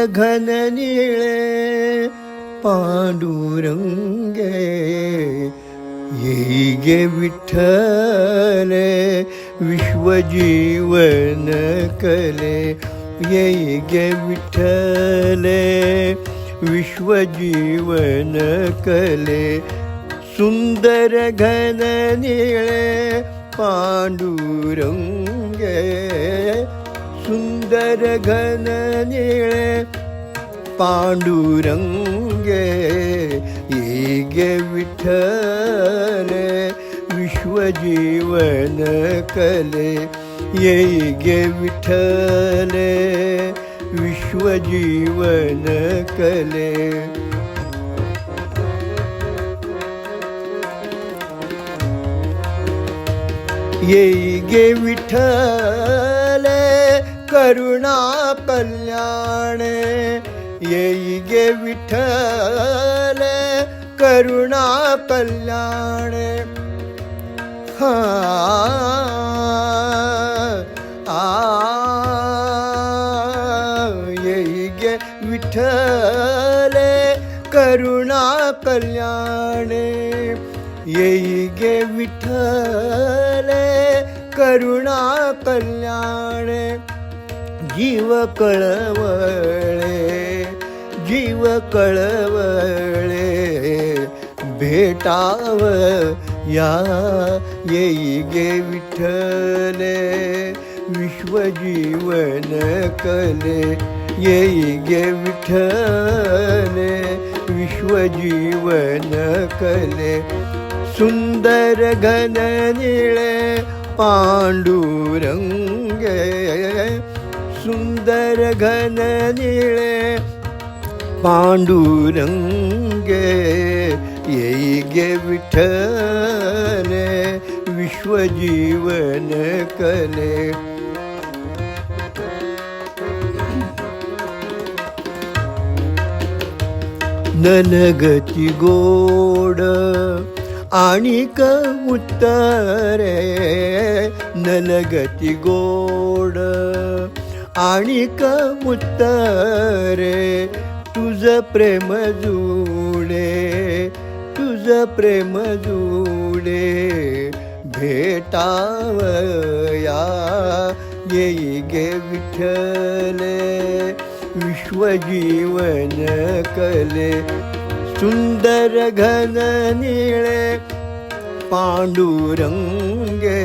സുന്ദരഘനനീളെ പാണ്ഡൂരംഗേ ഏകെ വിഠലെ വിശ്വജീവന കലെ ഏകെ വിഠലെ വിശ്വജീവന കലെ സുന്ദര ഘനനീളെ പാണ്ഡൂരംഗേ സുന്ദര ഘനനീളെ പാണ്ഡൂരംഗേ ഏക വിഠലെ വിശ്വജീവന കലെ ഏക വിഠലെ വിശ്വജീവന കലെ येई गे विठ्ठल करुणा कल्याण येई गे विठ्ठल करुणा कल्याण हा आ येई गे विठ्ठल करुणा कल्याण येई गे विठ्ठल करुणा कल्याण जीव कळवळे जीव कळवळे भेटाव या येई गे विठले विश्वजीवन कले येई गे विठले विश्वजीवन कले. सुंदर घन निळे पांडुरंगे सुंदर घन निळे पांडुरंगे येई गे विठ्ठल विश्वजीवन कले नलगती गोड आणि क उत्तरे नलगती गोड. आणि क उत्तरे तुझ प्रेम जुळे तुझ प्रेम जुळे भेटावया येई गे विठ्ठले विश्वजीवन कले सुंदर घन निळे पांडुरंगे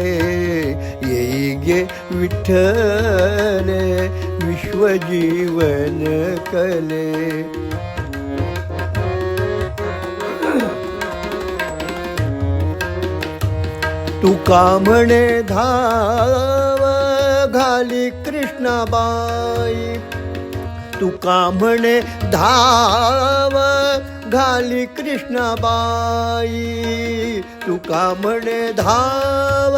येई गे विठ्ठल विश्वजीवन कले. तुका म्हणे धाव घाली कृष्णाबाई. तुका म्हणे धाव घाली कृष्णाबाई तुका म्हणे धाव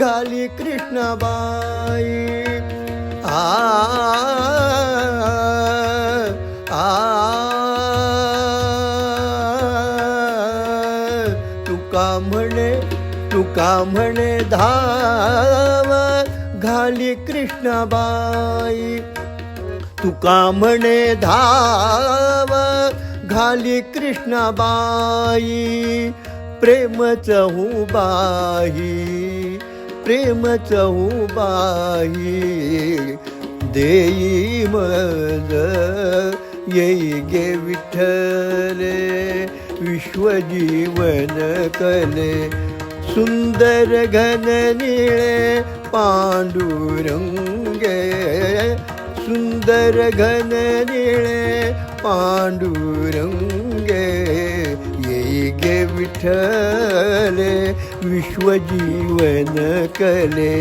घाली कृष्णाबाई आ आ तुका म्हणे तुका म्हणे धाव घाली कृष्णाबाई तुका म्हणे धाव घाली कृष्णाबाई प्रेम चहूबाई प्रेम चहूबाई देई मज येई गे विठ्ठले विश्वजीवन कले सुंदर घन निळे पांडुरंगे सुंदर घन निळे पांडुरंगे येई गे विठ्ठल विश्वजीवन कले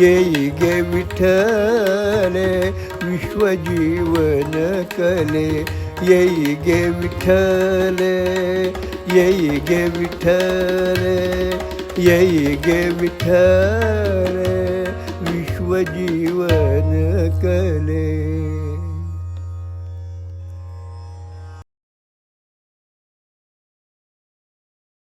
येई गे विठ्ठल विश्वजीवन कले ಜೀವನ ಕಲೆ